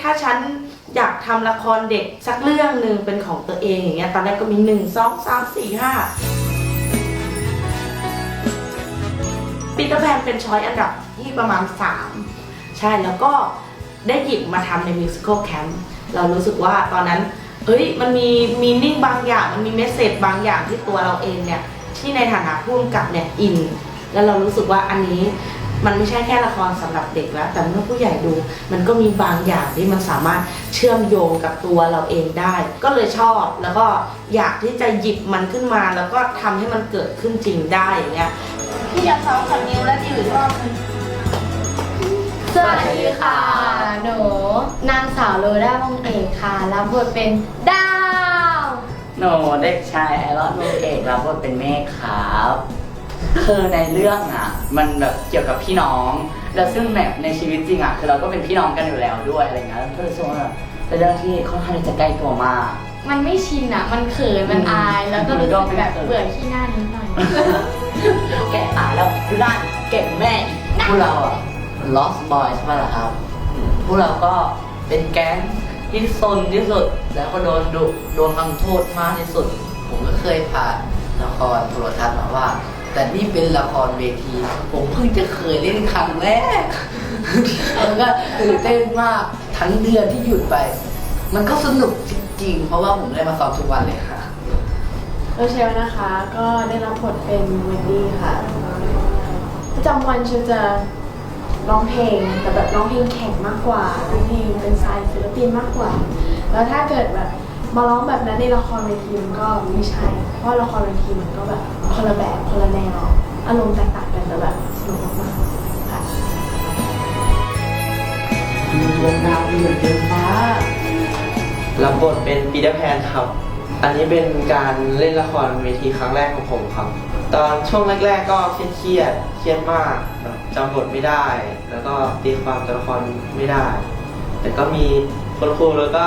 ถ้าฉันอยากทำละครเด็กสักเรื่องหนึ่งเป็นของตัวเองอย่างเงี้ยตอนแรกก็มีหนึ่งสองสามสี่ห้าปีเตอร์แพนเป็นช้อยอันดับที่ประมาณ 3 ใช่แล้วก็ได้หยิบมาทำในมิวสิควลแคมป์เรารู้สึกว่าตอนนั้น เฮ้ยมันมีมีนิ่งบางอย่าง มันมีเมสเซจบางอย่างที่ตัวเราเองเนี่ย ที่ในฐานะผู้กำกับเนี่ยอิน แล้วเรารู้สึกว่าอันนี้ มันไม่ใช่แค่ละครสำหรับเด็กแล้ว แต่เมื่อผู้ใหญ่ดู มันก็มีบางอย่างที่มันสามารถเชื่อมโยงกับตัวเราเองได้ ก็เลยชอบแล้วก็อยากที่จะหยิบมันขึ้นมา แล้วก็ทำให้มันเกิดขึ้นจริงได้อย่างเงี้ยพี่อยากซ้อมกับนิวและดิวอีกรอบนึงสวัสดีค่ะ หนูนางสาวโรด้าวงเอกค่ะ รับบทเป็นดาว หนูเด็กชายไอรอนลูกเอกรับบทเป็นเมฆครับ คือในเรื่องอะ มันแบบเกี่ยวกับพี่น้อง แล้วซึ่งแบบในชีวิตจริงอะคือเราก็เป็นพี่น้องกันอยู่แล้วด้วยอะไรเงี้ยก็เลยรู้สึกว่าเป็นเรื่องที่ค่อนข้างที่จะใกล้ตัวมาก มันไม่ชินอะ มันเขิน มันอาย แล้วก็รู้สึกแบบเบื่อขี้หน้านิดหน่อย แกตายแล้วดูด้านเก่งแม่พวกเราอะ Lost Boys ใช่ไหมล่ะครับ พวกเราก็เป็นแก๊งที่ซนที่สุด แล้วก็โดนดุโดนทำโทษมากที่สุด ผมก็เคยผ่านละครโทรทัศน์มาว่า แต่นี่เป็นละครเวที ผมเพิ่งจะเคยเล่นครั้งแรกมันก็ตื่นเต้นมากทั้งเดือนที่หยุดไป มันก็สนุกจริงๆ เพราะว่าผมได้มาซ้อมทุกวันเลยค่ะโรเชลนะคะ ก็ได้รับบทเป็นเวนดี้ค่ะประจำวันเชลจะร้องเพลงแต่แบบร้องเพลงแข่งมากกว่าร้องเพลงเป็นสายศิลปินมากกว่า แล้วถ้าเกิดแบบ มาร้องแบบนั้นในละครเวทีมันก็ไม่ใช่ เพราะละครเวทีมันก็แบบคนละแบบคนละแนว อารมณ์แตกต่างกันแต่แบบสนุกมากๆค่ะดวงดาวเหมือนเดินฟ้ารับบทเป็นปีเตอร์แพนครับ อันนี้เป็นการเล่นละครเวทีครั้งแรกของผมครับ ตอนช่วงแรก ๆ ก็เครียดเครียดมากจำบทไม่ได้ แล้วก็ตีความตัวละครไม่ได้ แต่ก็มี คนครูแล้วก็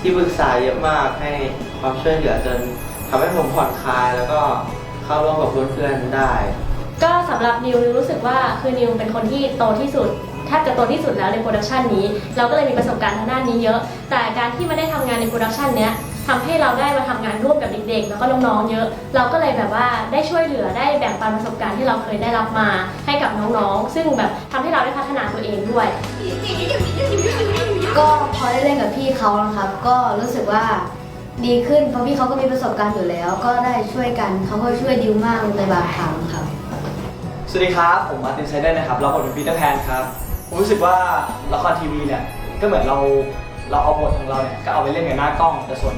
ที่ปรึกษาเยอะมากให้ความช่วยเหลือจนทำให้ผมผ่อนคลายแล้วก็เข้าร่วมกับเพื่อนๆได้ ก็สำหรับนิวนิวรู้สึกว่าคือนิวเป็นคนที่โตที่สุดแทบจะโตที่สุดแล้วในโปรดักชันนี้ เราก็เลยมีประสบการณ์ทางด้านนี้เยอะ แต่การที่มาได้ทำงานในโปรดักชันเนี้ย ทำให้เราได้มาทำงานร่วมกับเด็กๆ แล้วก็น้องๆเยอะ เราก็เลยแบบว่าได้ช่วยเหลือได้แบ่งปันประสบการณ์ที่เราเคยได้รับมาให้กับน้องๆ ซึ่งแบบทำให้เราได้พัฒนาตัวเองด้วย ก็พอได้เล่นกับพี่เขานะครับ ก็รู้สึกว่าดีขึ้นเพราะพี่เขาก็มีประสบการณ์อยู่แล้ว ก็ได้ช่วยกันเขาก็ช่วยดิวมากในบางครั้งครับสวัสดีครับผมมาร์ตินไซเดอร์นะครับรับบทเป็นปีเตอร์แพนครับผมรู้สึกว่าละครทีวีเนี่ยก็เหมือนเรา เราเอาบทของเราเนี่ยก็เอาไปเล่นกับหน้ากล้อง แต่ส่วน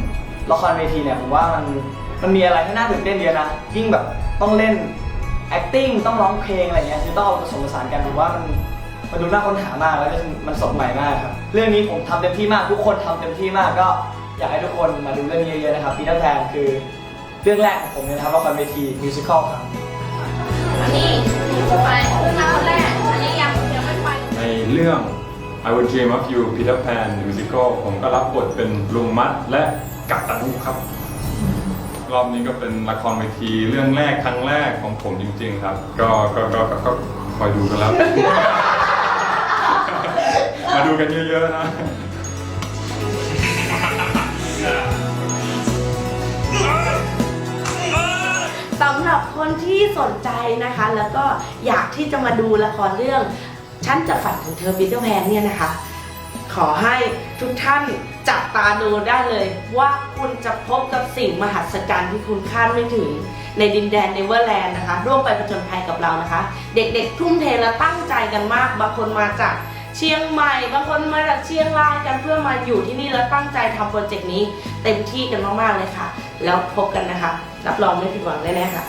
ละครเวทีเนี่ยผมว่ามันมันมีอะไรที่น่าตื่นเต้นเยอะนะยิ่งแบบต้องเล่น acting ต้องร้องเพลงอะไรเงี้ยคือต้องเอาผสมผสานกันผมว่ามันมันดูน่าค้นหามากแล้วก็มันสดใหม่มากครับเรื่องนี้ผมทำเต็มที่มากทุกคนทำเต็มที่มากก็อยากให้ทุกคนมาดูเรื่องนี้เยอะๆนะครับปีเตอร์แพนคือเรื่องแรกของผมเลยนะครับละครเวทีมิวสิควลครับอันนี้จะไปขึ้นมาคนแรกอันนี้ยังยังไม่ไปในเรื่อง I Will Dream of You Peter Pan Musical ผมก็รับบทเป็นลุงมัดและกัปตันฮูกครับ รอบนี้ก็เป็นละครเวทีเรื่องแรกครั้งแรกของผมจริงๆครับ ก็ก็ก็ก็ก็คอยดูกันแล้ว มาดูกันเยอะๆนะ สำหรับคนที่สนใจนะคะ แล้วก็อยากที่จะมาดูละครเรื่อง ฉันจะฝันถึงเธอปีเตอร์แพนเนี่ยนะคะ ขอให้ทุกท่านจับตาดูได้เลยว่าคุณจะพบกับสิ่งมหัศจรรย์ที่คุณคาดไม่ถึง ในดินแดนเนเวอร์แลนด์นะคะ ร่วมไปผจญภัยกับเรานะคะ เด็กๆ ทุ่มเทและตั้งใจกันมาก บางคนมาจากเชียงใหม่บางคนมาจากเชียงรายกันเพื่อมาอยู่ที่นี่แล้วตั้งใจทำโปรเจกต์นี้ เต็มที่กันมากๆเลยค่ะ แล้วพบกันนะคะ รับรองไม่ผิดหวังแน่ๆค่ะ